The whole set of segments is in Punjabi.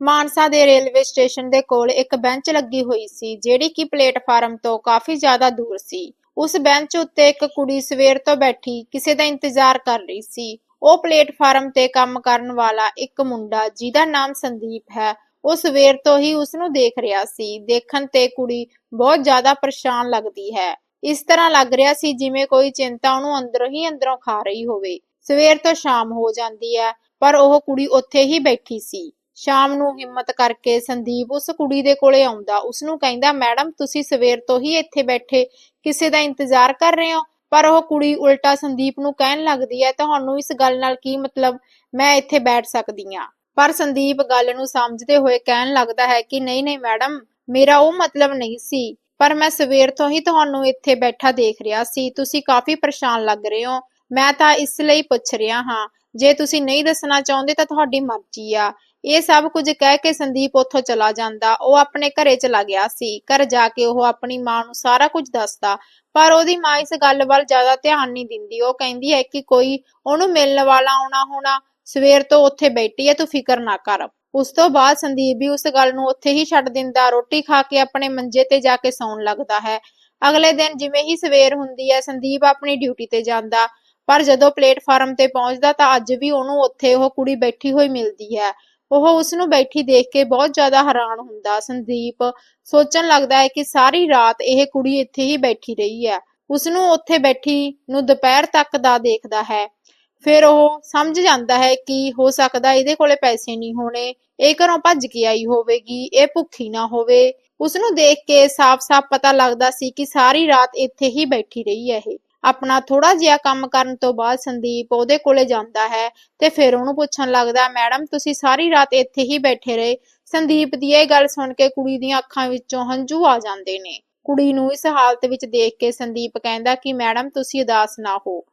ਮਾਨਸਾ ਦੇ ਰੇਲਵੇ ਸਟੇਸ਼ਨ ਦੇ ਕੋਲ ਇੱਕ ਬੈਂਚ ਲੱਗੀ ਹੋਈ ਸੀ, ਜਿਹੜੀ ਕਿ ਪਲੇਟਫਾਰਮ ਤੋਂ ਕਾਫੀ ਜ਼ਿਆਦਾ ਦੂਰ ਸੀ। ਉਸ ਬੈਂਚ ਉੱਤੇ ਇੱਕ ਕੁੜੀ ਸਵੇਰ ਤੋਂ ਬੈਠੀ ਕਿਸੇ ਦਾ ਇੰਤਜ਼ਾਰ ਕਰ ਰਹੀ ਸੀ। ਉਹ ਪਲੇਟਫਾਰਮ ਤੇ ਕੰਮ ਕਰਨ ਵਾਲਾ ਇੱਕ ਮੁੰਡਾ, ਜਿਹਦਾ ਨਾਮ ਸੰਦੀਪ ਹੈ, ਉਹ ਸਵੇਰ ਤੋਂ ਹੀ ਉਸ ਨੂੰ ਦੇਖ ਰਿਹਾ ਸੀ। ਦੇਖਣ ਤੇ ਕੁੜੀ ਬਹੁਤ ਜ਼ਿਆਦਾ ਪਰੇਸ਼ਾਨ ਲੱਗਦੀ ਹੈ। ਇਸ ਤਰ੍ਹਾਂ ਲੱਗ ਰਿਹਾ ਸੀ ਜਿਵੇਂ ਕੋਈ ਚਿੰਤਾ ਉਹਨੂੰ ਅੰਦਰੋਂ ਹੀ ਅੰਦਰੋਂ ਖਾ ਰਹੀ ਹੋਵੇ। ਸਵੇਰ ਤੋਂ ਸ਼ਾਮ ਹੋ ਜਾਂਦੀ ਹੈ, ਪਰ ਉਹ ਕੁੜੀ ਉੱਥੇ ਹੀ ਬੈਠੀ ਸੀ। ਸ਼ਾਮ ਨੂੰ ਹਿੰਮਤ ਕਰਕੇ ਸੰਦੀਪ ਉਸ ਕੁੜੀ ਦੇ ਕੋਲੇ ਆਉਂਦਾ। ਉਸ ਨੂੰ ਕਹਿੰਦਾ, ਮੈਡਮ, ਤੁਸੀਂ ਸਵੇਰ ਤੋਂ ਹੀ ਇੱਥੇ ਬੈਠੇ, ਕਿਸੇ ਦਾ ਇੰਤਜ਼ਾਰ ਕਰ ਰਹੇ ਹੋ? ਪਰ ਉਹ ਕੁੜੀ ਉਲਟਾ ਸੰਦੀਪ ਨੂੰ ਕਹਿਣ ਲੱਗਦੀ ਹੈ, ਤੁਹਾਨੂੰ ਇਸ ਗੱਲ ਨਾਲ ਕੀ ਮਤਲਬ? ਮੈਂ ਇੱਥੇ ਬੈਠ ਸਕਦੀ ਹਾਂ। ਪਰ ਸੰਦੀਪ ਗੱਲ ਨੂੰ ਸਮਝਦੇ ਹੋਏ ਕਹਿਣ ਲੱਗਦਾ ਹੈ ਕਿ, ਨਹੀਂ ਨਹੀਂ ਮੈਡਮ, ਮੇਰਾ ਉਹ ਮਤਲਬ ਨਹੀਂ ਸੀ, ਪਰ ਮੈਂ ਸਵੇਰ ਤੋਂ ਹੀ ਤੁਹਾਨੂੰ ਇੱਥੇ ਬੈਠਾ ਦੇਖ ਰਿਹਾ ਸੀ। ਤੁਸੀਂ ਕਾਫੀ ਪਰੇਸ਼ਾਨ ਲੱਗ ਰਹੇ ਹੋ। ਮੈਂ ਤਾਂ ਇਸ ਲਈ ਪੁੱਛ ਰਿਹਾ ਹਾਂ, ਜੇ ਤੁਸੀਂ ਨਹੀਂ ਦੱਸਣਾ ਚਾਹੁੰਦੇ ਤਾਂ ਤੁਹਾਡੀ ਮਰਜ਼ੀ ਆ। ਇਹ ਸਭ ਕੁਝ ਕਹਿ ਕੇ ਸੰਦੀਪ ਉੱਥੋਂ ਚਲਾ ਜਾਂਦਾ। ਉਹ ਆਪਣੇ ਘਰੇ ਚਲਾ ਗਿਆ ਸੀ। ਘਰ ਜਾ ਕੇ ਉਹ ਆਪਣੀ ਮਾਂ ਨੂੰ ਸਾਰਾ ਕੁਝ ਦੱਸਦਾ। ਪਰ ਉਹਦੀ ਮਾਂ ਇਸ ਗੱਲ ਵੱਲ ਜ਼ਿਆਦਾ ਧਿਆਨ ਨਹੀਂ ਦਿੰਦੀ। ਉਹ ਕਹਿੰਦੀ ਹੈ ਕਿ ਕੋਈ ਉਹਨੂੰ ਮਿਲਣ ਵਾਲਾ ਆਉਣਾ ਹੋਣਾ, ਸਵੇਰ ਤੋਂ ਉੱਥੇ ਬੈਠੀ ਹੈ, ਤੂੰ ਫਿਕਰ ਨਾ ਕਰ। ਉਸ ਤੋਂ ਬਾਅਦ ਸੰਦੀਪ ਵੀ ਉਸ ਗੱਲ ਨੂੰ ਉੱਥੇ ਹੀ ਛੱਡ ਦਿੰਦਾ। ਰੋਟੀ ਖਾ ਕੇ ਆਪਣੇ ਮੰਜੇ ਤੇ ਜਾ ਕੇ ਸੌਣ ਲੱਗਦਾ ਹੈ। ਅਗਲੇ ਦਿਨ ਜਿਵੇਂ ਹੀ ਸਵੇਰ ਹੁੰਦੀ ਹੈ, ਸੰਦੀਪ ਆਪਣੀ ਡਿਊਟੀ ਤੇ ਜਾਂਦਾ। ਪਰ ਜਦੋਂ ਪਲੇਟਫਾਰਮ ਤੇ ਪਹੁੰਚਦਾ ਤਾਂ ਅੱਜ ਵੀ ਉਹਨੂੰ ਉੱਥੇ ਉਹ ਕੁੜੀ ਬੈਠੀ ਹੋਈ ਮਿਲਦੀ ਹੈ। ਉਹ ਉਸ ਨੂੰ ਬੈਠੀ ਦੇਖ ਕੇ ਬਹੁਤ ਜ਼ਿਆਦਾ ਹੈਰਾਨ ਹੁੰਦਾ। ਸੰਦੀਪ ਸੋਚਣ ਲੱਗਦਾ ਹੈ ਕਿ ਸਾਰੀ ਰਾਤ ਇਹ ਕੁੜੀ ਇੱਥੇ ਹੀ ਬੈਠੀ ਰਹੀ ਹੈ। ਉਸ ਨੂੰ ਉੱਥੇ ਬੈਠੀ ਨੂੰ ਦੁਪਹਿਰ ਤੱਕ ਦਾ ਦੇਖਦਾ ਹੈ। ਫਿਰ ਉਹ ਸਮਝ ਜਾਂਦਾ ਹੈ ਕਿ ਹੋ ਸਕਦਾ ਇਹਦੇ ਕੋਲੇ ਪੈਸੇ ਨਹੀਂ ਹੋਣੇ, ਇਹ ਘਰੋਂ ਭੱਜ ਕੇ ਆਈ ਹੋਵੇਗੀ, ਇਹ ਭੁੱਖੀ ਨਾ ਹੋਵੇ। ਉਸ ਨੂੰ ਦੇਖ ਕੇ ਸਾਫ਼-ਸਾਫ਼ ਪਤਾ ਲੱਗਦਾ ਸੀ ਕਿ ਸਾਰੀ ਰਾਤ ਇੱਥੇ ਹੀ ਬੈਠੀ ਰਹੀ ਹੈ ਇਹ। ਆਪਣਾ ਥੋੜਾ ਜਿਹਾ ਕੰਮ ਕਰਨ ਤੋਂ ਬਾਅਦ ਸੰਦੀਪ ਉਹਦੇ ਕੋਲੇ ਜਾਂਦਾ ਹੈ ਤੇ ਫਿਰ ਉਹਨੂੰ ਪੁੱਛਣ ਲੱਗਦਾ, ਮੈਡਮ, ਤੁਸੀਂ ਸਾਰੀ ਰਾਤ ਇੱਥੇ ਹੀ ਬੈਠੇ ਰਹੇ। ਸੰਦੀਪ ਦੀ ਇਹ ਗੱਲ ਸੁਣ ਕੇ ਕੁੜੀ ਦੀਆਂ ਅੱਖਾਂ ਵਿੱਚੋਂ ਹੰਝੂ ਆ ਜਾਂਦੇ ਨੇ। ਕੁੜੀ ਨੂੰ ਇਸ ਹਾਲਤ ਵਿੱਚ ਦੇਖ ਕੇ ਸੰਦੀਪ ਕਹਿੰਦਾ ਕਿ, ਮੈਡਮ, ਤੁਸੀਂ ਉਦਾਸ ਨਾ ਹੋ।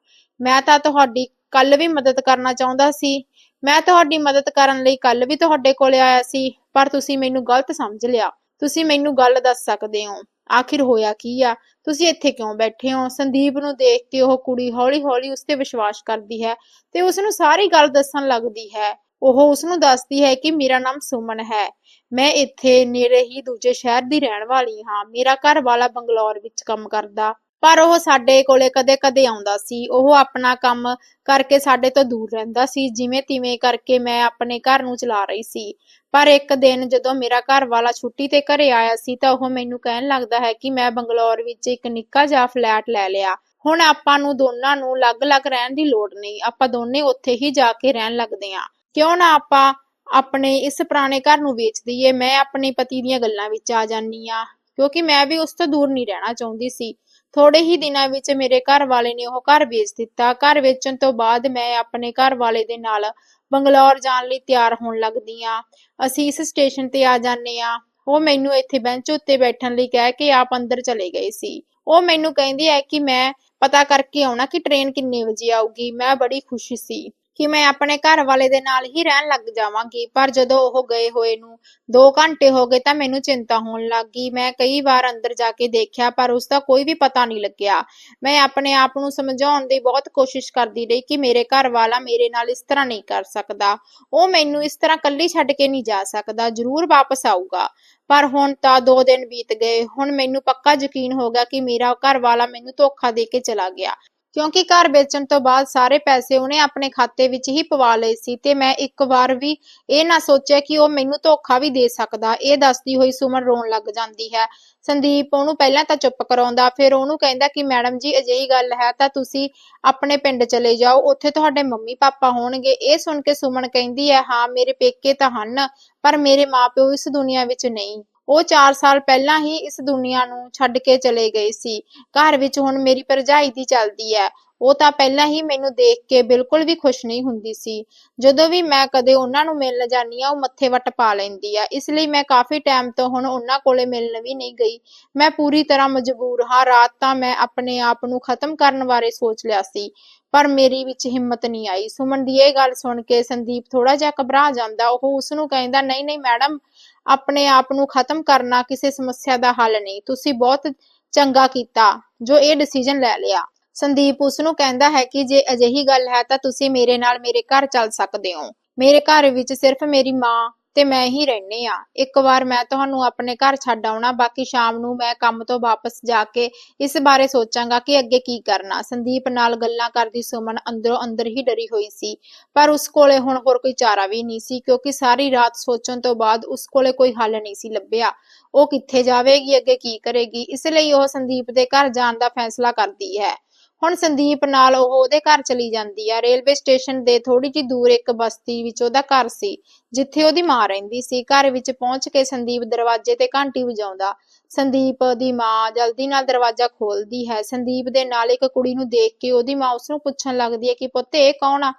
ਮੈਂ ਤਾਂ ਤੁਹਾਡੀ ਕੱਲ ਵੀ ਮਦਦ ਕਰਨਾ ਚਾਹੁੰਦਾ ਸੀ। ਮੈਂ ਤੁਹਾਡੀ ਮਦਦ ਕਰਨ ਲਈ ਕੱਲ ਵੀ ਤੁਹਾਡੇ ਕੋਲੇ ਆਇਆ ਸੀ, ਪਰ ਤੁਸੀਂ ਮੈਨੂੰ ਗਲਤ ਸਮਝ ਲਿਆ। ਤੁਸੀਂ ਮੈਨੂੰ ਗੱਲ ਦੱਸ ਸਕਦੇ ਹੋ। ਆਖਿਰ ਹੋਇਆ ਕੀ ਆ? ਤੁਸੀਂ ਇੱਥੇ ਕਿਉਂ ਬੈਠੇ ਹੋ? ਸੰਦੀਪ ਨੂੰ ਦੇਖ ਕੇ ਉਹ ਕੁੜੀ ਹੌਲੀ-ਹੌਲੀ ਉਸ ਤੇ ਵਿਸ਼ਵਾਸ ਕਰਦੀ ਹੈ ਤੇ ਉਸ ਨੂੰ ਸਾਰੀ ਗੱਲ ਦੱਸਣ ਲੱਗਦੀ ਹੈ। ਉਹ ਉਸ ਨੂੰ ਦੱਸਦੀ ਹੈ ਕਿ ਮੇਰਾ ਨਾਮ ਸੁਮਨ ਹੈ। ਮੈਂ ਇੱਥੇ ਨੇੜੇ ਹੀ ਦੂਜੇ ਸ਼ਹਿਰ ਦੀ ਰਹਿਣ ਵਾਲੀ ਹਾਂ। ਮੇਰਾ ਘਰ ਵਾਲਾ ਬੰਗਲੌਰ ਵਿੱਚ ਕੰਮ ਕਰਦਾ। ਪਰ ਉਹ ਸਾਡੇ ਕੋਲੇ ਕਦੇ-ਕਦੇ ਆਉਂਦਾ ਸੀ। ਉਹ ਆਪਣਾ ਕੰਮ ਕਰਕੇ ਸਾਡੇ ਤੋਂ ਦੂਰ ਰਹਿੰਦਾ ਸੀ। ਜਿਵੇਂ ਤਿਵੇਂ ਕਰਕੇ ਮੈਂ ਆਪਣੇ ਘਰ ਨੂੰ ਚਲਾ ਰਹੀ ਸੀ। ਪਰ ਇੱਕ ਦਿਨ ਜਦੋਂ ਮੇਰਾ ਘਰ ਵਾਲਾ ਛੁੱਟੀ ਤੇ ਘਰੇ ਆਇਆ ਸੀ ਤਾਂ ਉਹ ਮੈਨੂੰ ਕਹਿਣ ਲੱਗਦਾ ਹੈ ਕਿ ਮੈਂ ਬੰਗਲੌਰ ਵਿੱਚ ਇੱਕ ਨਿੱਕਾ ਜਿਹਾ ਫਲੈਟ ਲੈ ਲਿਆ। ਹੁਣ ਆਪਾਂ ਨੂੰ ਦੋਨਾਂ ਨੂੰ ਅਲੱਗ-ਅਲੱਗ ਰਹਿਣ ਦੀ ਲੋੜ ਨਹੀਂ। ਆਪਾਂ ਦੋਨੇ ਉੱਥੇ ਹੀ ਜਾ ਕੇ ਰਹਿਣ ਲੱਗਦੇ ਹਾਂ। ਕਿਉਂ ਨਾ ਆਪਾਂ ਆਪਣੇ ਇਸ ਪੁਰਾਣੇ ਘਰ ਨੂੰ ਵੇਚ ਦਈਏ। ਮੈਂ ਆਪਣੇ ਪਤੀ ਦੀਆਂ ਗੱਲਾਂ ਵਿੱਚ ਆ ਜਾਨੀ ਆ ਕਿਉਂਕਿ ਮੈਂ ਵੀ ਉਸ ਤੋਂ ਦੂਰ ਨਹੀਂ ਰਹਿਣਾ ਚਾਹੁੰਦੀ ਸੀ। ਥੋੜੇ ਹੀ ਦਿਨਾਂ ਵਿੱਚ ਮੇਰੇ ਘਰ ਵਾਲੇ ਨੇ ਉਹ ਘਰ ਵੇਚ ਦਿੱਤਾ। ਘਰ ਵੇਚਣ ਤੋਂ ਬਾਅਦ ਮੈਂ ਆਪਣੇ ਘਰ ਵਾਲੇ ਦੇ ਨਾਲ ਬੰਗਲੌਰ ਜਾਣ ਲਈ ਤਿਆਰ ਹੋਣ ਲੱਗਦੀ ਆ ਅਸੀਂ ਇਸ ਸਟੇਸ਼ਨ ਤੇ ਆ ਜਾਂਦੇ ਆ ਉਹ ਮੈਨੂੰ ਇੱਥੇ ਬੈਂਚ ਉੱਤੇ ਬੈਠਣ ਲਈ ਕਹਿ ਕੇ ਆਪ ਅੰਦਰ ਚਲੇ ਗਏ ਸੀ। ਉਹ ਮੈਨੂੰ ਕਹਿੰਦੀ ਹੈ ਕਿ ਮੈਂ ਪਤਾ ਕਰਕੇ ਆਉਣਾ ਕਿ ਟ੍ਰੇਨ ਕਿੰਨੇ ਵਜੇ ਆਊਗੀ। ਮੈਂ ਬੜੀ ਖੁਸ਼ ਸੀ। ਕਿ ਮੈਂ ਆਪਣੇ ਘਰ ਵਾਲੇ ਦੇ ਨਾਲ ਹੀ ਰਹਿਣ ਲੱਗ ਜਾਵਾਂਗੀ। ਪਰ ਜਦੋਂ ਉਹ ਗਏ ਹੋਏ ਨੂੰ 2 ਘੰਟੇ ਹੋ ਗਏ ਤਾਂ ਮੈਨੂੰ ਚਿੰਤਾ ਹੋਣ ਲੱਗ ਗਈ। ਮੈਂ ਕਈ ਵਾਰ ਅੰਦਰ ਜਾ ਕੇ ਦੇਖਿਆ ਪਰ ਉਸ ਦਾ ਕੋਈ ਵੀ ਪਤਾ ਨਹੀਂ ਲੱਗਿਆ। ਮੈਂ ਆਪਣੇ ਆਪ ਨੂੰ ਸਮਝਾਉਣ ਦੀ ਬਹੁਤ ਕੋਸ਼ਿਸ਼ ਕਰਦੀ ਰਹੀ ਕਿ ਮੇਰੇ ਘਰ ਵਾਲਾ ਮੇਰੇ ਨਾਲ ਇਸ ਤਰ੍ਹਾਂ ਨਹੀਂ ਕਰ ਸਕਦਾ। ਉਹ ਮੈਨੂੰ ਇਸ ਤਰ੍ਹਾਂ ਇਕੱਲੀ ਛੱਡ ਕੇ ਨਹੀਂ ਜਾ ਸਕਦਾ, ਜ਼ਰੂਰ ਵਾਪਸ ਆਊਗਾ। ਪਰ ਹੁਣ ਤਾਂ 2 ਦਿਨ ਬੀਤ ਗਏ। ਹੁਣ ਮੈਨੂੰ ਪੱਕਾ ਯਕੀਨ ਹੋ ਗਿਆ ਕਿ ਮੇਰਾ ਘਰ ਵਾਲਾ ਮੈਨੂੰ ਧੋਖਾ ਦੇ ਕੇ ਚਲਾ ਗਿਆ। ਕਿਉਂਕਿ ਘਰ ਵੇਚਣ ਤੋਂ ਬਾਅਦ ਸਾਰੇ ਪੈਸੇ ਉਹਨੇ ਆਪਣੇ ਖਾਤੇ ਵਿੱਚ ਹੀ ਪਵਾ ਲਏ ਸੀ ਤੇ ਮੈਂ ਇੱਕ ਵਾਰ ਵੀ ਇਹ ਨਾ ਸੋਚਿਆ ਕਿ ਉਹ ਮੈਨੂੰ ਧੋਖਾ ਵੀ ਦੇ ਸਕਦਾ। ਇਹ ਦੱਸਦੀ ਹੋਈ ਸੁਮਨ ਰੋਣ ਲੱਗ ਜਾਂਦੀ ਹੈ। ਸੰਦੀਪ ਉਹਨੂੰ ਪਹਿਲਾਂ ਤਾਂ ਚੁੱਪ ਕਰਾਉਂਦਾ, ਫਿਰ ਉਹਨੂੰ ਕਹਿੰਦਾ ਕਿ ਮੈਡਮ ਜੀ, ਅਜਿਹੀ ਗੱਲ ਹੈ ਤਾਂ ਤੁਸੀਂ ਆਪਣੇ ਪਿੰਡ ਚਲੇ ਜਾਓ, ਉੱਥੇ ਤੁਹਾਡੇ ਮੰਮੀ ਪਾਪਾ ਹੋਣਗੇ। ਇਹ ਸੁਣ ਕੇ ਸੁਮਨ ਕਹਿੰਦੀ ਹੈ, ਹਾਂ, ਮੇਰੇ ਪੇਕੇ ਤਾਂ ਹਨ, ਪਰ ਮੇਰੇ ਮਾਪਿਓ ਇਸ ਦੁਨੀਆ ਵਿੱਚ ਨਹੀਂ। ਉਹ 4 ਸਾਲ ਪਹਿਲਾਂ ਹੀ ਇਸ ਦੁਨੀਆ ਨੂੰ ਛੱਡ ਕੇ ਚਲੇ ਗਏ ਸੀ। ਘਰ ਵਿੱਚ ਹੁਣ ਮੇਰੀ ਭਰਜਾਈ ਦੀ ਚੱਲਦੀ ਹੈ। ਉਹ ਤਾਂ ਪਹਿਲਾਂ ਹੀ ਮੈਨੂੰ ਦੇਖ ਕੇ ਬਿਲਕੁਲ ਵੀ ਖੁਸ਼ ਨਹੀਂ ਹੁੰਦੀ ਸੀ। ਜਦੋਂ ਵੀ ਮੈਂ ਕਦੇ ਉਹਨਾਂ ਨੂੰ ਮਿਲਣ ਜਾਂਦੀ ਆ ਉਹ ਮੱਥੇ ਵੱਟ ਪਾ ਲੈਂਦੀ ਆ। ਇਸ ਲਈ ਮੈਂ ਕਾਫੀ ਟਾਈਮ ਤੋਂ ਹੁਣ ਉਹਨਾਂ ਕੋਲੇ ਮਿਲਣ ਵੀ ਨਹੀਂ ਗਈ। ਮੈਂ ਪੂਰੀ ਤਰ੍ਹਾਂ ਮਜਬੂਰ ਹਾਂ। ਰਾਤ ਤਾਂ ਮੈਂ ਆਪਣੇ ਆਪ ਨੂੰ ਖਤਮ ਕਰਨ ਬਾਰੇ ਸੋਚ ਲਿਆ ਸੀ, ਪਰ ਮੇਰੀ ਵਿੱਚ ਹਿੰਮਤ ਨਹੀਂ ਆਈ। ਸੁਮਨ ਦੀ ਇਹ ਗੱਲ ਸੁਣ ਕੇ ਸੰਦੀਪ ਥੋੜਾ ਜਿਹਾ ਘਬਰਾ ਜਾਂਦਾ। ਉਹ ਉਸ ਨੂੰ ਕਹਿੰਦਾ, ਨਹੀਂ ਨਹੀਂ ਮੈਡਮ, ਆਪਣੇ ਆਪ ਨੂੰ ਖਤਮ ਕਰਨਾ ਕਿਸੇ ਸਮੱਸਿਆ ਦਾ ਹੱਲ ਨਹੀਂ। ਤੁਸੀਂ ਬਹੁਤ ਚੰਗਾ ਕੀਤਾ ਜੋ ਇਹ ਡਿਸੀਜਨ ਲੈ ਲਿਆ। ਸੰਦੀਪ ਉਸ ਨੂੰ ਕਹਿੰਦਾ ਹੈ ਕਿ ਜੇ ਅਜਿਹੀ ਗੱਲ ਹੈ ਤਾਂ ਤੁਸੀਂ ਮੇਰੇ ਨਾਲ ਮੇਰੇ ਘਰ ਚੱਲ ਸਕਦੇ ਹੋ। ਮੇਰੇ ਘਰ ਵਿੱਚ ਸਿਰਫ ਮੇਰੀ ਮਾਂ ਤੇ ਮੈਂ ਹੀ ਰਹਿੰਨੇ ਆ ਇੱਕ ਵਾਰ ਮੈਂ ਤੁਹਾਨੂੰ ਆਪਣੇ ਘਰ ਛੱਡ ਆਉਣਾ, ਬਾਕੀ ਸ਼ਾਮ ਨੂੰ ਮੈਂ ਕੰਮ ਤੋਂ ਵਾਪਸ ਜਾ ਕੇ ਇਸ ਬਾਰੇ ਸੋਚਾਂਗਾ ਕਿ ਅੱਗੇ ਕੀ ਕਰਨਾ। ਸੰਦੀਪ ਨਾਲ ਗੱਲਾਂ ਕਰਦੀ ਸੁਮਨ ਅੰਦਰੋਂ ਅੰਦਰ ਹੀ ਡਰੀ ਹੋਈ ਸੀ, ਪਰ ਉਸ ਕੋਲੇ ਹੁਣ ਹੋਰ ਕੋਈ ਚਾਰਾ ਵੀ ਨਹੀਂ ਸੀ, ਕਿਉਂਕਿ ਸਾਰੀ ਰਾਤ ਸੋਚਣ ਤੋਂ ਬਾਅਦ ਉਸ ਕੋਲੇ ਕੋਈ ਹੱਲ ਨਹੀਂ ਸੀ ਲੱਭਿਆ। ਉਹ ਕਿੱਥੇ ਜਾਵੇਗੀ, ਅੱਗੇ ਕੀ ਕਰੇਗੀ? ਇਸ ਲਈ ਉਹ ਸੰਦੀਪ ਦੇ ਘਰ ਜਾਣ ਦਾ ਫੈਸਲਾ ਕਰਦੀ ਹੈ। ਹੁਣ ਸੰਦੀਪ ਨਾਲ ਉਹ ਉਹਦੇ ਘਰ ਚਲੀ ਜਾਂਦੀ ਆ। ਰੇਲਵੇ ਸਟੇਸ਼ਨ ਦੇ ਥੋੜੀ ਜਿਹੀ ਦੂਰ ਇੱਕ ਬਸਤੀ ਵਿੱਚ ਉਹਦਾ ਘਰ ਸੀ, ਜਿੱਥੇ ਉਹਦੀ ਮਾਂ ਰਹਿੰਦੀ ਸੀ। ਘਰ ਵਿੱਚ ਪਹੁੰਚ ਕੇ ਸੰਦੀਪ ਦਰਵਾਜ਼ੇ ਤੇ ਘੰਟੀ ਵਜਾਉਂਦਾ। ਸੰਦੀਪ ਦੀ ਮਾਂ ਜਲਦੀ ਨਾਲ ਦਰਵਾਜ਼ਾ ਖੋਲਦੀ ਹੈ। ਸੰਦੀਪ ਦੇ ਨਾਲ ਇੱਕ ਕੁੜੀ ਨੂੰ ਦੇਖ ਕੇ ਉਹਦੀ ਮਾਂ ਉਸ ਨੂੰ ਪੁੱਛਣ ਲੱਗਦੀ ਹੈ ਕਿ ਪੁੱਤ, ਇਹ ਕੌਣ ਆ?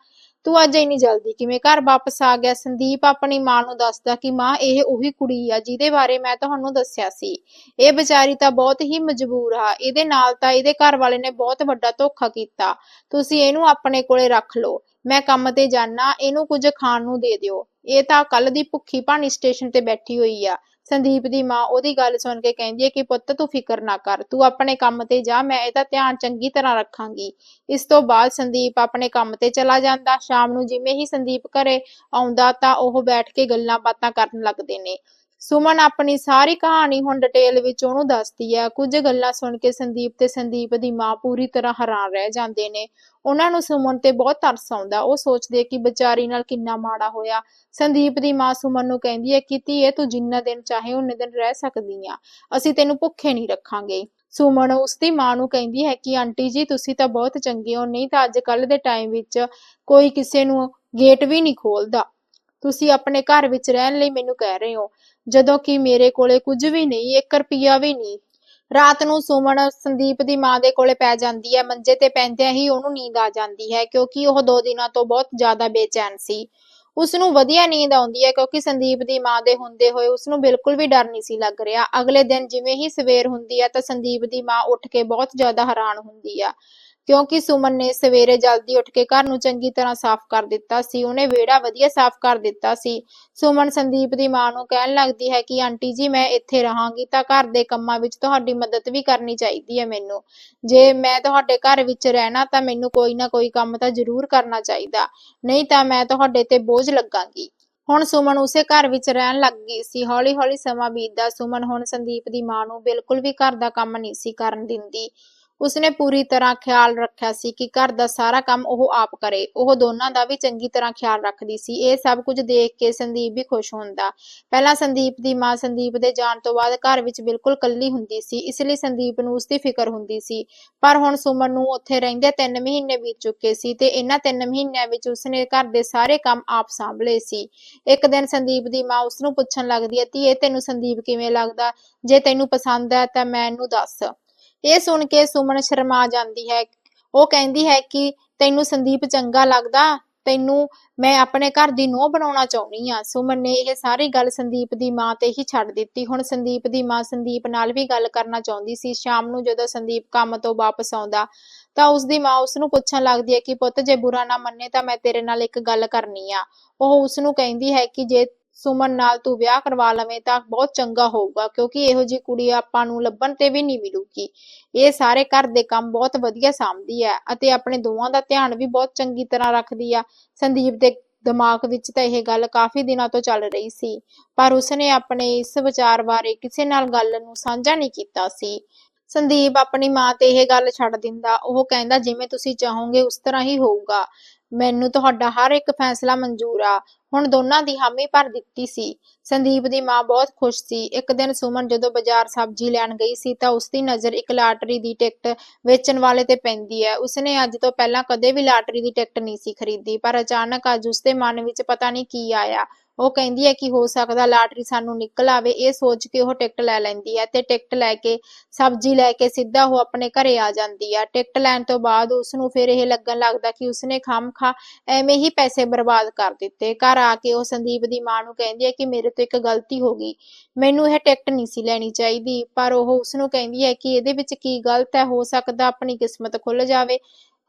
ਤੂੰ ਅੱਜ ਇੰਨੀ ਜਲਦੀ ਕਿਵੇਂ ਘਰ ਵਾਪਸ ਆ ਗਿਆ? ਸੰਦੀਪ ਆਪਣੀ ਮਾਂ ਨੂੰ ਦੱਸਦਾ ਕਿ ਮਾਂ, ਇਹ ਉਹੀ ਕੁੜੀ ਆ ਜਿਹਦੇ ਬਾਰੇ ਮੈਂ ਤੁਹਾਨੂੰ ਦੱਸਿਆ ਸੀ। ਇਹ ਵਿਚਾਰੀ ਤਾਂ ਬਹੁਤ ਹੀ ਮਜਬੂਰ ਆ। ਇਹਦੇ ਨਾਲ ਤਾਂ ਇਹਦੇ ਘਰ ਵਾਲੇ ਨੇ ਬਹੁਤ ਵੱਡਾ ਧੋਖਾ ਕੀਤਾ। ਤੁਸੀਂ ਇਹਨੂੰ ਆਪਣੇ ਕੋਲੇ ਰੱਖ ਲਓ। ਮੈਂ ਕੰਮ ਤੇ ਜਾਣਾ ਇਹਨੂੰ ਕੁਝ ਖਾਣ ਨੂੰ ਦੇ ਦਿਓ। ਇਹ ਤਾਂ ਕੱਲ ਦੀ ਭੁੱਖੀ ਭਾਣੀ ਸਟੇਸ਼ਨ ਤੇ ਬੈਠੀ ਹੋਈ ਆ। ਸੰਦੀਪ ਦੀ ਮਾਂ ਉਹਦੀ ਗੱਲ ਸੁਣ ਕੇ ਕਹਿੰਦੀ ਹੈ ਕਿ ਪੁੱਤ ਤੂੰ ਫਿਕਰ ਨਾ ਕਰ, ਤੂੰ ਆਪਣੇ ਕੰਮ ਤੇ ਜਾ, ਮੈਂ ਇਹਦਾ ਧਿਆਨ ਚੰਗੀ ਤਰ੍ਹਾਂ ਰੱਖਾਂਗੀ। ਇਸ ਤੋਂ ਬਾਅਦ ਸੰਦੀਪ ਆਪਣੇ ਕੰਮ ਤੇ ਚਲਾ ਜਾਂਦਾ, ਸ਼ਾਮ ਨੂੰ ਜਿਵੇਂ ਹੀ ਸੰਦੀਪ ਘਰੇ ਆਉਂਦਾ ਤਾਂ ਉਹ ਬੈਠ ਕੇ ਗੱਲਾਂ ਬਾਤਾਂ ਕਰਨ ਲੱਗਦੇ ਨੇ। ਸੁਮਨ ਆਪਣੀ ਸਾਰੀ ਕਹਾਣੀ ਹੁਣ ਡਿਟੇਲ ਵਿੱਚ ਉਹਨੂੰ ਦੱਸਦੀ ਹੈ ਕੁਝ ਗੱਲਾਂ ਸੁਣ ਕੇ ਸੰਦੀਪ ਤੇ ਸੰਦੀਪ ਦੀ ਮਾਂ ਪੂਰੀ ਤਰ੍ਹਾਂ ਹੈਰਾਨ ਰਹਿ ਜਾਂਦੇ ਨੇ। ਉਹਨਾਂ ਨੂੰ ਸੁਮਨ ਤੇ ਬਹੁਤ ਤਰਸ ਆਉਂਦਾ। ਉਹ ਸੋਚਦੇ ਕਿ ਵਿਚਾਰੀ ਨਾਲ ਕਿੰਨਾ ਮਾੜਾ ਹੋਇਆ। ਸੰਦੀਪ ਦੀ ਮਾਂ ਸੁਮਨ ਨੂੰ ਕਹਿੰਦੀ ਹੈ ਕਿ ਧੀਏ, ਤੂੰ ਜਿੰਨਾ ਦਿਨ ਚਾਹੇ ਉਨੇ ਦਿਨ ਰਹਿ ਸਕਦੀ ਆ। ਅਸੀਂ ਤੈਨੂੰ ਭੁੱਖੇ ਨਹੀਂ ਰੱਖਾਂਗੇ। ਸੁਮਨ ਉਸਦੀ ਮਾਂ ਨੂੰ ਕਹਿੰਦੀ ਹੈ ਕਿ ਆਂਟੀ ਜੀ, ਤੁਸੀਂ ਤਾਂ ਬਹੁਤ ਚੰਗੇ ਹੋ। ਨਹੀਂ ਤਾਂ ਅੱਜ ਕੱਲ ਦੇ ਟਾਈਮ ਵਿੱਚ ਕੋਈ ਕਿਸੇ ਨੂੰ ਗੇਟ ਵੀ ਨਹੀਂ ਖੋਲਦਾ। ਤੁਸੀਂ ਆਪਣੇ ਘਰ ਵਿੱਚ ਰਹਿਣ ਲਈ ਮੈਨੂੰ ਕਹਿ ਰਹੇ ਹੋ, ਜਦੋਂ ਕਿ ਮੇਰੇ ਕੋਲੇ ਕੁਝ ਵੀ ਨਹੀਂ 1 ਰੁਪਿਆ ਵੀ ਨਹੀਂ। ਰਾਤ ਨੂੰ ਸੁਮਨ ਸੰਦੀਪ ਦੀ ਮਾਂ ਦੇ ਕੋਲੇ ਪੈ ਜਾਂਦੀ ਹੈ, ਮੰਜੇ ਤੇ ਪੈਂਦਿਆਂ ਹੀ ਉਹਨੂੰ ਨੀਂਦ ਆ ਜਾਂਦੀ ਹੈ, ਕਿਉਂਕਿ ਉਹ ਦੋ ਦਿਨਾਂ ਤੋਂ ਬਹੁਤ ਜ਼ਿਆਦਾ ਬੇਚੈਨ ਸੀ। ਉਸ ਨੂੰ ਵਧੀਆ ਨੀਂਦ ਆਉਂਦੀ ਹੈ, ਕਿਉਂਕਿ ਸੰਦੀਪ ਦੀ ਮਾਂ ਦੇ ਹੁੰਦੇ ਹੋਏ ਉਸ ਨੂੰ ਬਿਲਕੁਲ ਵੀ ਡਰ ਨਹੀਂ ਸੀ ਲੱਗ ਰਿਹਾ। ਅਗਲੇ ਦਿਨ ਜਿਵੇਂ ਹੀ ਸਵੇਰ ਹੁੰਦੀ ਹੈ ਤਾਂ ਸੰਦੀਪ ਦੀ ਮਾਂ ਉੱਠ ਕੇ ਬਹੁਤ ਜ਼ਿਆਦਾ ਹੈਰਾਨ ਹੁੰਦੀ ਆ। ਕਿਉਂਕਿ ਸੁਮਨ ਨੇ ਸਵੇਰੇ ਜਲਦੀ ਉੱਠ ਕੇ ਘਰ ਨੂੰ ਚੰਗੀ ਤਰ੍ਹਾਂ ਸਾਫ਼ ਕਰ ਦਿੱਤਾ ਸੀ, ਉਹਨੇ ਵਿਹੜਾ ਵਧੀਆ ਸਾਫ਼ ਕਰ ਦਿੱਤਾ ਸੀ। ਸੁਮਨ ਸੰਦੀਪ ਦੀ ਮਾਂ ਨੂੰ ਕਹਿਣ ਲੱਗਦੀ ਹੈ ਕਿ, ਆਂਟੀ ਜੀ, ਮੈਂ ਇੱਥੇ ਰਹਾਂਗੀ ਤਾਂ ਘਰ ਦੇ ਕੰਮਾਂ ਵਿੱਚ ਤੁਹਾਡੀ ਮਦਦ ਵੀ ਕਰਨੀ ਚਾਹੀਦੀ ਹੈ ਮੈਨੂੰ। ਜੇ ਮੈਂ ਤੁਹਾਡੇ ਘਰ ਵਿੱਚ ਰਹਿਣਾ ਤਾਂ ਮੈਨੂੰ ਕੋਈ ਨਾ ਕੋਈ ਕੰਮ ਤਾਂ ਜ਼ਰੂਰ ਕਰਨਾ ਚਾਹੀਦਾ। ਨਹੀਂ ਤਾਂ ਮੈਂ ਤੁਹਾਡੇ ਤੇ ਬੋਝ ਲੱਗਾਂਗੀ। ਹੁਣ ਸੁਮਨ ਉਸੇ ਘਰ ਵਿੱਚ ਰਹਿਣ ਲੱਗ ਗਈ ਸੀ। ਹੌਲੀ-ਹੌਲੀ ਸਮਾਂ ਬੀਤਦਾ ਸੁਮਨ ਹੁਣ ਸੰਦੀਪ ਦੀ ਮਾਂ ਨੂੰ ਬਿਲਕੁਲ ਵੀ ਘਰ ਦਾ ਕੰਮ ਨਹੀਂ ਸੀ ਕਰਨ ਦਿੰਦੀ। ਉਸਨੇ ਪੂਰੀ ਤਰ੍ਹਾਂ ਖਿਆਲ ਰੱਖਿਆ ਸੀ ਕਿ ਘਰ ਦਾ ਸਾਰਾ ਕੰਮ ਉਹ ਆਪ ਕਰੇ। ਉਹ ਦੋਨਾਂ ਦਾ ਵੀ ਚੰਗੀ ਤਰ੍ਹਾਂ ਖਿਆਲ ਰੱਖਦੀ ਸੀ। ਇਹ ਸਭ ਕੁਝ ਦੇਖ ਕੇ ਸੰਦੀਪ ਵੀ ਖੁਸ਼ ਹੁੰਦਾ। ਪਹਿਲਾਂ ਸੰਦੀਪ ਦੀ ਮਾਂ ਸੰਦੀਪ ਦੇ ਜਾਣ ਤੋਂ ਬਾਅਦ ਘਰ ਵਿੱਚ ਬਿਲਕੁਲ ਕੱਲੀ ਹੁੰਦੀ ਸੀ। ਇਸ ਲਈ ਸੰਦੀਪ ਨੂੰ ਉਸਦੀ ਫਿਕਰ ਹੁੰਦੀ ਸੀ। ਪਰ ਹੁਣ ਸੁਮਨ ਨੂੰ ਉੱਥੇ ਰਹਿੰਦੇ 3 ਮਹੀਨੇ ਬੀਤ ਚੁੱਕੇ ਸੀ ਤੇ ਇਹਨਾਂ 3 ਮਹੀਨਿਆਂ ਵਿੱਚ ਉਸਨੇ ਘਰ ਦੇ ਸਾਰੇ ਕੰਮ ਆਪ ਸੰਭ ਲਏ ਸੀ। ਇੱਕ ਦਿਨ ਸੰਦੀਪ ਦੀ ਮਾਂ ਉਸ ਨੂੰ ਪੁੱਛਣ ਲੱਗਦੀ ਹੈ, ਧੀਏ, ਤੈਨੂੰ ਸੰਦੀਪ ਕਿਵੇਂ ਲੱਗਦਾ? ਜੇ ਤੈਨੂੰ ਪਸੰਦ ਹੈ ਤਾਂ ਮੈਨੂੰ ਦੱਸ। ਇਹ ਸੁਣ ਕੇ ਸੁਮਨ ਸ਼ਰਮਾ ਜਾਂਦੀ ਹੈ। ਉਹ ਕਹਿੰਦੀ ਹੈ ਕਿ ਤੈਨੂੰ ਸੰਦੀਪ ਚੰਗਾ ਲੱਗਦਾ, ਤੈਨੂੰ ਮੈਂ ਆਪਣੇ ਘਰ ਦੀ ਨੂੰਹ ਬਣਾਉਣਾ ਚਾਹੁੰਦੀ ਆ ਸੁਮਨ ਨੇ ਇਹ ਸਾਰੀ ਗੱਲ ਸੰਦੀਪ ਦੀ ਮਾਂ ਤੇ ਹੀ ਛੱਡ ਦਿੱਤੀ। ਹੁਣ ਸੰਦੀਪ ਦੀ ਮਾਂ ਸੰਦੀਪ ਨਾਲ ਵੀ ਗੱਲ ਕਰਨਾ ਚਾਹੁੰਦੀ ਸੀ। ਸ਼ਾਮ ਨੂੰ ਜਦੋਂ ਸੰਦੀਪ ਕੰਮ ਤੋਂ ਵਾਪਸ ਆਉਂਦਾ, ਤਾਂ ਉਸ ਦੀ ਮਾਂ ਉਸ ਨੂੰ ਪੁੱਛਣ ਲੱਗਦੀ ਹੈ ਕਿ, ਪੁੱਤ, ਜੇ ਬੁਰਾ ਨਾ ਮੰਨੇ ਤਾਂ ਮੈਂ ਤੇਰੇ ਨਾਲ ਇੱਕ ਗੱਲ ਕਰਨੀ ਆ। ਉਹ ਉਸ ਨੂੰ ਕਹਿੰਦੀ ਹੈ ਕਿ ਜੇ ਸੁਮਨ ਨਾਲ ਤੂੰ ਵਿਆਹ ਕਰਵਾ ਲਵੇਂ ਤਾਂ ਬਹੁਤ ਚੰਗਾ ਹੋਊਗਾ, ਕਿਉਂਕਿ ਇਹੋ ਜਿਹੀ ਕੁੜੀ ਆਪਾਂ ਨੂੰ ਲੱਭਣ ਤੇ ਵੀ ਨਹੀਂ ਮਿਲੂਗੀ। ਇਹ ਸਾਰੇ ਘਰ ਦੇ ਕੰਮ ਬਹੁਤ ਵਧੀਆ ਸਾਂਭਦੀ ਹੈ ਅਤੇ ਆਪਣੇ ਦੋਵਾਂ ਦਾ ਧਿਆਨ ਵੀ ਬਹੁਤ ਚੰਗੀ ਤਰ੍ਹਾਂ ਰੱਖਦੀ ਆ। ਸੰਦੀਪ ਦੇ ਦਿਮਾਗ ਵਿੱਚ ਤਾਂ ਇਹ ਗੱਲ ਕਾਫੀ ਦਿਨਾਂ ਤੋਂ ਚੱਲ ਰਹੀ ਸੀ, ਪਰ ਉਸਨੇ ਆਪਣੇ ਇਸ ਵਿਚਾਰ ਬਾਰੇ ਕਿਸੇ ਨਾਲ ਗੱਲ ਨੂੰ ਸਾਂਝਾ ਨਹੀਂ ਕੀਤਾ ਸੀ। ਸੰਦੀਪ ਆਪਣੀ ਮਾਂ ਤੇ ਇਹ ਗੱਲ ਛੱਡ ਦਿੰਦਾ, ਉਹ ਕਹਿੰਦਾ, ਜਿਵੇਂ ਤੁਸੀਂ ਚਾਹੋਗੇ ਉਸ ਤਰ੍ਹਾਂ ਹੀ ਹੋਊਗਾ। ਮੈਨੂੰ ਤੁਹਾਡਾ ਹਰ ਇੱਕ ਫੈਸਲਾ ਮਨਜ਼ੂਰ ਆ। ਹੁਣ ਦੋਨਾਂ ਦੀ ਹਾਮੀ ਭਰ ਦਿੱਤੀ ਸੀ। ਸੰਦੀਪ ਦੀ ਮਾਂ ਬਹੁਤ ਖੁਸ਼ ਸੀ। ਇੱਕ ਦਿਨ ਸੁਮਨ ਜਦੋਂ ਬਾਜ਼ਾਰ ਸਬਜ਼ੀ ਲੈਣ ਗਈ ਸੀ ਤਾਂ ਉਸ ਦੀ ਨਜ਼ਰ ਇੱਕ ਲਾਟਰੀ ਦੀ ਟਿਕਟ ਵੇਚਣ ਵਾਲੇ ਤੇ ਪੈਂਦੀ ਹੈ। ਉਸਨੇ ਅੱਜ ਤੋਂ ਪਹਿਲਾਂ ਕਦੇ ਵੀ ਲਾਟਰੀ ਦੀ ਟਿਕਟ ਨਹੀਂ ਸੀ ਖਰੀਦੀ, ਪਰ ਅਚਾਨਕ ਅੱਜ ਉਸਦੇ ਮਨ ਵਿੱਚ ਪਤਾ ਨਹੀਂ ਕੀ ਆਇਆ। ਉਹ ਕਹਿੰਦੀ ਹੈ ਕਿ ਹੋ ਸਕਦਾ ਲਾਟਰੀ ਸਾਨੂੰ ਨਿਕਲ ਆਵੇ। ਇਹ ਸੋਚ ਕੇ ਉਹ ਟਿਕਟ ਲੈ ਲੈਂਦੀ ਹੈ ਤੇ ਟਿਕਟ ਲੈ ਕੇ, ਸਬਜ਼ੀ ਲੈ ਕੇ ਸਿੱਧਾ ਉਹ ਆਪਣੇ ਘਰੇ ਆ ਜਾਂਦੀ ਹੈ। ਟਿਕਟ ਲੈਣ ਤੋਂ ਬਾਅਦ ਉਸ ਨੂੰ ਫਿਰ ਇਹ ਲੱਗਣ ਲੱਗਦਾ ਕਿ ਉਸਨੇ ਖਾਮਖਾ ਐਵੇਂ ਹੀ ਪੈਸੇ ਬਰਬਾਦ ਕਰ ਦਿੱਤੇ। ਘਰ ਆ ਕੇ ਉਹ ਸੰਦੀਪ ਦੀ ਮਾਂ ਨੂੰ ਕਹਿੰਦੀ ਹੈ ਕਿ ਮੇਰੇ ਤੋਂ ਇੱਕ ਗਲਤੀ ਹੋ ਗਈ। ਮੈਨੂੰ ਇਹ ਟਿਕਟ ਨਹੀਂ ਸੀ ਲੈਣੀ ਚਾਹੀਦੀ, ਪਰ ਉਹ ਉਸ ਨੂੰ ਕਹਿੰਦੀ ਹੈ ਕਿ ਇਹਦੇ ਵਿੱਚ ਕੀ ਗਲਤ ਹੈ, ਹੋ ਸਕਦਾ ਆਪਣੀ ਕਿਸਮਤ ਖੁੱਲ ਜਾਵੇ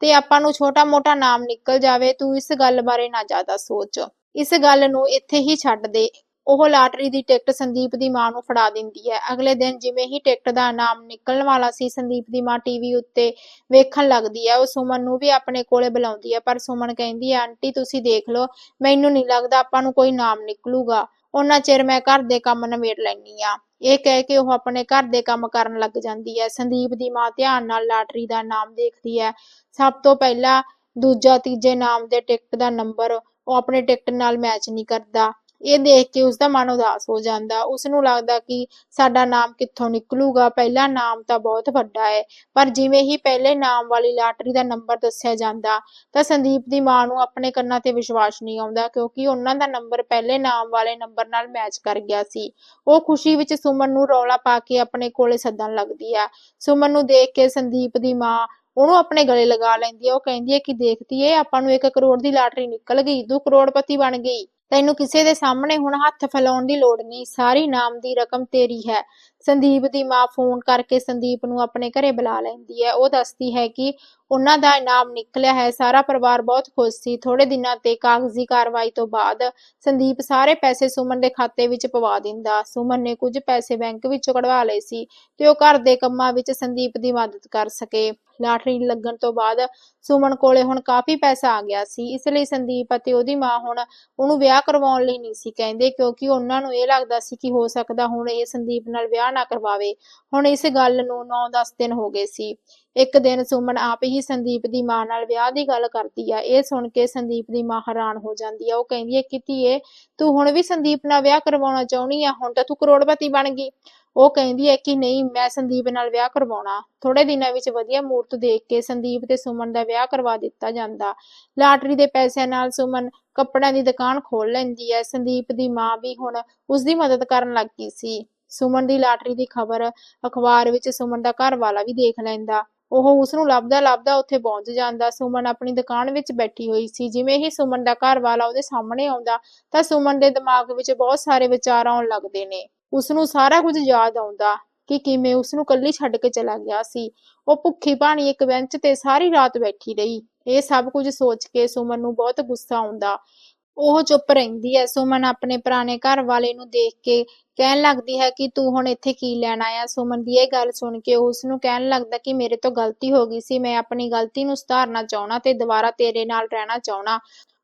ਤੇ ਆਪਾਂ ਨੂੰ ਛੋਟਾ-ਮੋਟਾ ਨਾਮ ਨਿਕਲ ਜਾਵੇ। ਤੂੰ ਇਸ ਗੱਲ ਬਾਰੇ ਨਾ ਜ਼ਿਆਦਾ ਸੋਚ। ਇਸ ਗੱਲ ਨੂੰ ਇੱਥੇ ਹੀ ਛੱਡ ਦੇ। ਉਹ ਲਾਟਰੀ ਦੀ ਟਿਕਟ ਸੰਦੀਪ ਦੀ ਮਾਂ ਨੂੰ ਫੜਾ ਦਿੰਦੀ ਹੈ। ਅਗਲੇ ਦਿਨ ਜਿਵੇਂ ਹੀ ਟਿਕਟ ਦਾ ਨਾਮ ਨਿਕਲਣ ਵਾਲਾ ਸੀ, ਸੰਦੀਪ ਦੀ ਮਾਂ ਟੀਵੀ ਉੱਤੇ ਵੇਖਣ ਲੱਗਦੀ ਹੈ। ਉਹ ਸੁਮਨ ਨੂੰ ਵੀ ਆਪਣੇ ਕੋਲੇ ਬੁਲਾਉਂਦੀ ਹੈ, ਪਰ ਸੁਮਨ ਕਹਿੰਦੀ ਹੈ, ਆਂਟੀ, ਤੁਸੀਂ ਦੇਖ ਲਓ, ਮੈਨੂੰ ਨਹੀਂ ਲੱਗਦਾ ਆਪਾਂ ਨੂੰ ਕੋਈ ਨਾਮ ਨਿਕਲੂਗਾ। ਉਹਨਾਂ ਚਿਰ ਮੈਂ ਘਰ ਦੇ ਕੰਮ ਨਿਬੇੜ ਲੈਣੀ ਆ ਇਹ ਕਹਿ ਕੇ ਉਹ ਆਪਣੇ ਘਰ ਦੇ ਕੰਮ ਕਰਨ ਲੱਗ ਜਾਂਦੀ ਹੈ। ਸੰਦੀਪ ਦੀ ਮਾਂ ਧਿਆਨ ਨਾਲ ਲਾਟਰੀ ਦਾ ਨਾਮ ਦੇਖਦੀ ਹੈ। ਸਭ ਤੋਂ ਪਹਿਲਾਂ ਦੂਜਾ ਤੀਜੇ ਨਾਮ ਦੇ ਟਿਕਟ ਦਾ ਨੰਬਰ ਉਹ ਆਪਣੇ ਟਿਕਟ ਨਾਲ ਮੈਚ ਨਹੀਂ ਕਰਦਾ। ਇਹ ਦੇਖ ਕੇ ਉਸਦਾ ਮਨ ਉਦਾਸ ਹੋ ਜਾਂਦਾ। ਉਸ ਨੂੰ ਲੱਗਦਾ ਕਿ ਸਾਡਾ ਨਾਮ ਕਿੱਥੋਂ ਨਿਕਲੂਗਾ। ਪਹਿਲਾ ਨਾਮ ਤਾਂ ਬਹੁਤ ਵੱਡਾ ਹੈ, ਪਰ ਜਿਵੇਂ ਹੀ ਪਹਿਲੇ ਨਾਮ ਵਾਲੀ ਲਾਟਰੀ ਦਾ ਨੰਬਰ ਦੱਸਿਆ ਜਾਂਦਾ, ਤਾਂ ਸੰਦੀਪ ਦੀ ਮਾਂ ਨੂੰ ਆਪਣੇ ਕੰਨਾਂ ਤੇ ਵਿਸ਼ਵਾਸ ਨਹੀਂ ਆਉਂਦਾ, ਕਿਉਂਕਿ ਉਹਨਾਂ ਦਾ ਨੰਬਰ ਪਹਿਲੇ ਨਾਮ ਵਾਲੇ ਨੰਬਰ ਨਾਲ ਮੈਚ ਕਰ ਗਿਆ ਸੀ। ਉਹ ਖੁਸ਼ੀ ਵਿੱਚ ਸੁਮਨ ਨੂੰ ਰੌਲਾ ਪਾ ਕੇ ਆਪਣੇ ਕੋਲੇ ਸੱਦਣ ਲੱਗਦੀ ਆ। ਸੁਮਨ ਨੂੰ ਦੇਖ ਕੇ ਸੰਦੀਪ ਦੀ ਮਾਂ ਉਹਨੂੰ ਆਪਣੇ ਗਲੇ ਲਗਾ ਲੈਂਦੀ ਹੈ ਉਹ ਕਹਿੰਦੀ ਹੈ ਕਿ ਦੇਖਦੀ ਏ, ਆਪਾਂ ਨੂੰ 1 ਕਰੋੜ ਦੀ ਲਾਟਰੀ ਨਿਕਲ ਗਈ, ਤੂੰ ਕਰੋੜਪਤੀ ਬਣ ਗਈ। ਤੈਨੂੰ ਕਿਸੇ ਦੇ ਸਾਹਮਣੇ ਹੁਣ ਹੱਥ ਫੈਲਾਉਣ ਦੀ ਲੋੜ ਨਹੀਂ, ਸਾਰੀ ਨਾਮ ਦੀ ਰਕਮ ਤੇਰੀ ਹੈ। ਸੰਦੀਪ ਦੀ ਮਾਂ ਫੋਨ ਕਰਕੇ ਸੰਦੀਪ ਨੂੰ ਆਪਣੇ ਘਰੇ ਬੁਲਾ ਲੈਂਦੀ ਹੈ। ਉਹ ਦੱਸਦੀ ਹੈ ਕਿ ਉਹਨਾਂ ਦਾ ਇਨਾਮ ਨਿਕਲਿਆ ਹੈ। ਸਾਰਾ ਪਰਿਵਾਰ ਬਹੁਤ ਖੁਸ਼ ਸੀ। ਥੋੜੇ ਦਿਨਾਂ ਤੇ ਕਾਗਜ਼ੀ ਕਾਰਵਾਈ ਤੋਂ ਬਾਅਦ ਸੰਦੀਪ ਸਾਰੇ ਪੈਸੇ ਸੁਮਨ ਦੇ ਖਾਤੇ ਵਿੱਚ ਪਵਾ ਦਿੰਦਾ। ਸੁਮਨ ਨੇ ਕੁਝ ਪੈਸੇ ਬੈਂਕ ਵਿੱਚੋਂ ਕਢਵਾ ਲਏ ਸੀ ਤੇ ਉਹ ਘਰ ਦੇ ਕੰਮਾਂ ਵਿੱਚ ਸੰਦੀਪ ਦੀ ਮਦਦ ਕਰ ਸਕੇ। ਲਾਟਰੀ ਲੱਗਣ ਤੋਂ ਬਾਅਦ ਸੁਮਨ ਕੋਲੇ ਹੁਣ ਕਾਫੀ ਪੈਸਾ ਆ ਗਿਆ ਸੀ। ਇਸ ਲਈ ਸੰਦੀਪ ਅਤੇ ਉਹਦੀ ਮਾਂ ਹੁਣ ਉਹਨੂੰ ਵਿਆਹ ਕਰਵਾਉਣ ਲਈ ਨਹੀਂ ਸੀ ਕਹਿੰਦੇ, ਕਿਉਂਕਿ ਉਹਨਾਂ ਨੂੰ ਇਹ ਲੱਗਦਾ ਸੀ ਕਿ ਹੋ ਸਕਦਾ ਹੁਣ ਇਹ ਸੰਦੀਪ ਨਾਲ ਵਿਆਹ ਨਾ ਕਰਵਾਵੇ। ਹੁਣ ਇਸ ਗੱਲ ਨੂੰ 9-10 ਦਿਨ ਹੋ ਗਏ ਸੀ। ਇੱਕ ਦਿਨ ਸੁਮਨ ਆਪ ਹੀ ਸੰਦੀਪ ਦੀ ਮਾਂ ਨਾਲ ਵਿਆਹ ਦੀ ਗੱਲ ਕਰਦੀ ਆ। ਇਹ ਸੁਣ ਕੇ ਸੰਦੀਪ ਦੀ ਮਾਂ ਹੈਰਾਨ ਹੋ ਜਾਂਦੀ ਆ। ਉਹ ਕਹਿੰਦੀ ਹੈ ਕਿ ਧੀਏ ਤੂੰ ਹੁਣ ਵੀ ਸੰਦੀਪ ਨਾਲ ਵਿਆਹ ਕਰਵਾਉਣਾ ਚਾਹੁੰਦੀ ਆ? ਹੁਣ ਤਾਂ ਤੂੰ ਕਰੋੜਪਤੀ ਬਣ ਗਈ। ਉਹ ਕਹਿੰਦੀ ਹੈ ਕਿ ਨਹੀਂ, ਮੈਂ ਸੰਦੀਪ ਨਾਲ ਵਿਆਹ ਕਰਵਾਉਣਾ। ਥੋੜੇ ਦਿਨਾਂ ਵਿੱਚ ਵਧੀਆ ਮੂਰਤ ਦੇਖ ਕੇ ਸੰਦੀਪ ਤੇ ਸੁਮਨ ਦਾ ਵਿਆਹ ਕਰਵਾ ਦਿੱਤਾ ਜਾਂਦਾ। ਲਾਟਰੀ ਦੇ ਪੈਸਿਆਂ ਨਾਲ ਸੁਮਨ ਕੱਪੜਿਆਂ ਦੀ ਦੁਕਾਨ ਖੋਲ ਲੈਂਦੀ ਹੈ ਸੰਦੀਪ ਦੀ ਮਾਂ ਵੀ ਹੁਣ ਉਸ ਦੀ ਮਦਦ ਕਰਨ ਲੱਗ ਗਈ ਸੀ। ਸੁਮਨ ਦੀ ਲਾਟਰੀ ਦੀ ਖਬਰ ਅਖਬਾਰ ਵਿੱਚ ਸੁਮਨ ਦਾ ਘਰ ਵਾਲਾ ਵੀ ਦੇਖ ਲੈਂਦਾ। ਉਹ ਉਸ ਨੂੰ ਲੱਭਦਾ ਲੱਭਦਾ ਉੱਥੇ ਪਹੁੰਚ ਜਾਂਦਾ। ਸੁਮਨ ਆਪਣੀ ਦੁਕਾਨ ਵਿੱਚ ਬੈਠੀ ਹੋਈ ਸੀ। ਜਿਵੇਂ ਹੀ ਸੁਮਨ ਦਾ ਘਰ ਵਾਲਾ ਉਹਦੇ ਸਾਹਮਣੇ ਆਉਂਦਾ, ਤਾਂ ਸੁਮਨ ਦੇ ਦਿਮਾਗ ਵਿੱਚ ਬਹੁਤ ਸਾਰੇ ਵਿਚਾਰ ਆਉਣ ਲੱਗਦੇ ਨੇ। ਉਸ ਨੂੰ ਸਾਰਾ ਕੁਝ ਯਾਦ ਆਉਂਦਾ ਕਿ ਕਿਵੇਂ ਉਸ ਨੂੰ ਕੱਲੀ ਛੱਡ ਕੇ ਚਲਾ ਗਿਆ ਸੀ। ਉਹ ਭੁੱਖੀ ਭਾਣੀ ਇੱਕ ਬੈਂਚ ਤੇ ਸਾਰੀ ਰਾਤ ਬੈਠੀ ਰਹੀ। ਇਹ ਸਭ ਕੁਝ ਸੋਚ ਕੇ ਸੁਮਨ ਨੂੰ ਬਹੁਤ ਗੁੱਸਾ ਆਉਂਦਾ। ਉਹ ਚੁੱਪ ਰਹਿੰਦੀ ਹੈ ਸੁਮਨ ਆਪਣੇ ਪੁਰਾਣੇ ਘਰ ਵਾਲੇ ਨੂੰ ਦੇਖ ਕੇ ਕਹਿਣ ਲੱਗਦੀ ਹੈ ਕਿ ਤੂੰ ਹੁਣ ਇੱਥੇ ਕੀ ਲੈਣ ਆਇਆ? ਸੁਮਨ ਦੀ ਇਹ ਗੱਲ ਸੁਣ ਕੇ ਉਸ ਨੂੰ ਕਹਿਣ ਲੱਗਦਾ ਕਿ ਮੇਰੇ ਤੋਂ ਗਲਤੀ ਹੋ ਗਈ ਸੀ। ਮੈਂ ਆਪਣੀ ਗਲਤੀ ਨੂੰ ਸੁਧਾਰਨਾ ਚਾਹਣਾ ਤੇ ਦੁਬਾਰਾ ਤੇਰੇ ਨਾਲ ਰਹਿਣਾ ਚਾਹਣਾ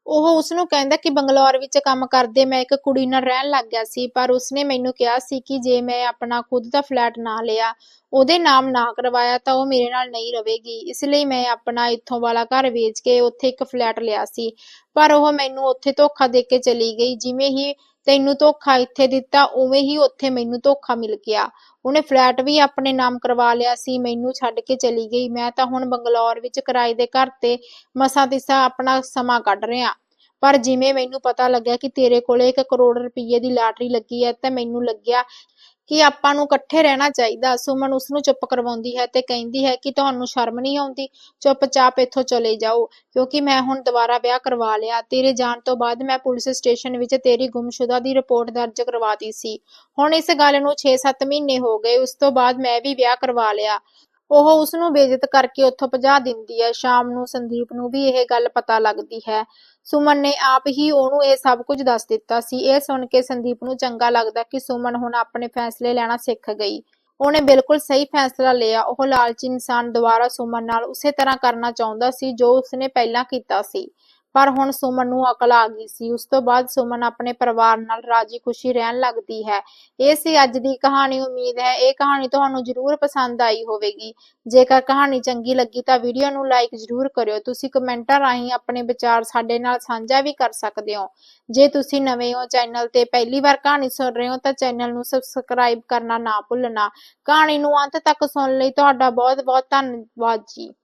ਉਹ ਉਸ ਨੂੰ ਕਹਿੰਦਾ ਕਿ ਬੰਗਲੌਰ ਵਿੱਚ ਕੰਮ ਕਰਦੇ ਮੈਂ ਇੱਕ ਕੁੜੀ ਨਾਲ ਰਹਿਣ ਲੱਗ ਗਿਆ ਸੀ, ਪਰ ਉਸਨੇ ਮੈਨੂੰ ਕਿਹਾ ਸੀ ਕਿ ਜੇ ਮੈਂ ਆਪਣਾ ਖੁਦ ਦਾ ਫਲੈਟ ਨਾ ਲਿਆ, ਉਹਦੇ ਨਾਮ ਨਾ ਕਰਵਾਇਆ ਤਾਂ ਉਹ ਮੇਰੇ ਨਾਲ ਨਹੀਂ ਰਹੇਗੀ। ਇਸ ਲਈ ਮੈਂ ਆਪਣਾ ਇੱਥੋਂ ਵਾਲਾ ਘਰ ਵੇਚ ਕੇ ਉੱਥੇ ਇੱਕ ਫਲੈਟ ਲਿਆ ਸੀ, ਪਰ ਉਹ ਮੈਨੂੰ ਉੱਥੇ ਧੋਖਾ ਦੇ ਕੇ ਚਲੀ ਗਈ, ਜਿਵੇਂ ਹੀ ਤੈਨੂੰ ਧੋਖਾ ਇੱਥੇ ਦਿੱਤਾ, ਉਵੇਂ ਹੀ ਉੱਥੇ ਮੈਨੂੰ ਧੋਖਾ ਮਿਲ ਗਿਆ। ਉਹਨੇ ਫਲੈਟ ਵੀ ਆਪਣੇ ਨਾਮ ਕਰਵਾ ਲਿਆ ਸੀ, ਮੈਨੂੰ ਛੱਡ ਕੇ ਚਲੀ ਗਈ। ਮੈਂ ਤਾਂ ਹੁਣ ਬੰਗਲੌਰ ਵਿੱਚ ਕਿਰਾਏ ਦੇ ਘਰ ਤੇ ਮਸਾਂ ਤਿਸਾ ਆਪਣਾ ਸਮਾਂ ਕੱਢ ਰਿਹਾ। ਪਰ ਜਿਵੇਂ ਮੈਨੂੰ ਪਤਾ ਲੱਗਿਆ ਕਿ ਤੇਰੇ ਕੋਲੇ 1 ਕਰੋੜ ਰੁਪਏ ਦੀ ਲਾਟਰੀ ਲੱਗੀ ਹੈ, ਤਾਂ ਮੈਨੂੰ ਲੱਗਿਆ ਕਿ ਆਪਾਂ ਨੂੰ ਇਕੱਠੇ ਰਹਿਣਾ ਚਾਹੀਦਾ। ਸੁਮਨ ਉਸ ਨੂੰ ਚੁੱਪ ਕਰਵਾਉਂਦੀ ਹੈ ਤੇ ਕਹਿੰਦੀ ਹੈ ਕਿ ਤੁਹਾਨੂੰ ਸ਼ਰਮ ਨਹੀਂ ਆਉਂਦੀ? ਚੁੱਪਚਾਪ ਇੱਥੋਂ ਚਲੇ ਜਾਓ, ਕਿਉਂਕਿ ਮੈਂ ਹੁਣ ਦੁਬਾਰਾ ਵਿਆਹ ਕਰਵਾ ਲਿਆ। ਤੇਰੇ ਜਾਣ ਤੋਂ ਬਾਅਦ ਮੈਂ ਪੁਲਿਸ ਸਟੇਸ਼ਨ ਵਿੱਚ ਤੇਰੀ ਗੁੰਮਸ਼ੁਦਾ ਦੀ ਰਿਪੋਰਟ ਦਰਜ ਕਰਵਾਤੀ ਸੀ। ਹੁਣ ਇਸ ਗੱਲ ਨੂੰ 6-7 ਮਹੀਨੇ ਹੋ ਗਏ, ਉਸ ਤੋਂ ਬਾਅਦ ਮੈਂ ਵੀ ਵਿਆਹ ਕਰਵਾ ਲਿਆ। ਉਹ ਉਸ ਨੂੰ ਬੇਇੱਜ਼ਤ ਕਰਕੇ ਉੱਥੋਂ ਭਜਾ ਦਿੰਦੀ ਹੈ। ਸ਼ਾਮ ਨੂੰ ਸੰਦੀਪ ਨੂੰ ਵੀ ਇਹ ਗੱਲ ਪਤਾ ਲੱਗਦੀ ਹੈ। ਸੁਮਨ ਨੇ ਆਪ ਹੀ ਉਹਨੂੰ ਇਹ ਸਭ ਕੁਝ ਦੱਸ ਦਿੱਤਾ ਸੀ। ਇਹ ਸੁਣ ਕੇ ਸੰਦੀਪ ਨੂੰ ਚੰਗਾ ਲੱਗਦਾ ਕਿ ਸੁਮਨ ਹੁਣ ਆਪਣੇ ਫੈਸਲੇ ਲੈਣਾ ਸਿੱਖ ਗਈ। ਉਹਨੇ ਬਿਲਕੁਲ ਸਹੀ ਫੈਸਲਾ ਲਿਆ। ਉਹ ਲਾਲਚੀ ਇਨਸਾਨ ਦੁਬਾਰਾ ਸੁਮਨ ਨਾਲ ਉਸੇ ਤਰ੍ਹਾਂ ਕਰਨਾ ਚਾਹੁੰਦਾ ਸੀ ਜੋ ਉਸਨੇ ਪਹਿਲਾਂ ਕੀਤਾ ਸੀ। ਪਰ ਹੁਣ ਸੁਮਨ ਨੂੰ ਅਕਲ ਆ ਗਈ ਸੀ। ਉਸ ਤੋਂ ਬਾਅਦ ਸੁਮਨ ਆਪਣੇ ਪਰਿਵਾਰ ਨਾਲ ਰਾਜੀ ਖੁਸ਼ੀ ਰਹਿਣ ਲੱਗਦੀ ਹੈ। ਇਹ ਸੀ ਅੱਜ ਦੀ ਕਹਾਣੀ ਉਮੀਦ ਹੈ। ਇਹ ਕਹਾਣੀ ਤੁਹਾਨੂੰ ਜ਼ਰੂਰ ਪਸੰਦ ਆਈ ਹੋਵੇਗੀ। ਜੇਕਰ ਕਹਾਣੀ ਚੰਗੀ ਲੱਗੀ ਤਾਂ ਵੀਡੀਓ ਨੂੰ ਲਾਈਕ ਜ਼ਰੂਰ ਕਰਿਓ। ਤੁਸੀਂ ਕਮੈਂਟਾਂ ਰਾਹੀਂ ਆਪਣੇ ਵਿਚਾਰ ਸਾਡੇ ਨਾਲ ਸਾਂਝਾ ਵੀ ਕਰ ਸਕਦੇ ਹੋ। ਜੇ ਤੁਸੀਂ ਨਵੇਂ ਹੋ ਚੈਨਲ ਤੇ ਪਹਿਲੀ ਵਾਰ ਕਹਾਣੀ ਸੁਣ ਰਹੇ ਹੋ ਤਾਂ ਚੈਨਲ ਨੂੰ ਸਬਸਕ੍ਰਾਈਬ ਕਰਨਾ ਨਾ ਭੁੱਲਣਾ। ਕਹਾਣੀ ਨੂੰ ਅੰਤ ਤੱਕ ਸੁਣਨ ਲਈ ਤੁਹਾਡਾ ਬਹੁਤ ਬਹੁਤ ਧੰਨਵਾਦ ਜੀ।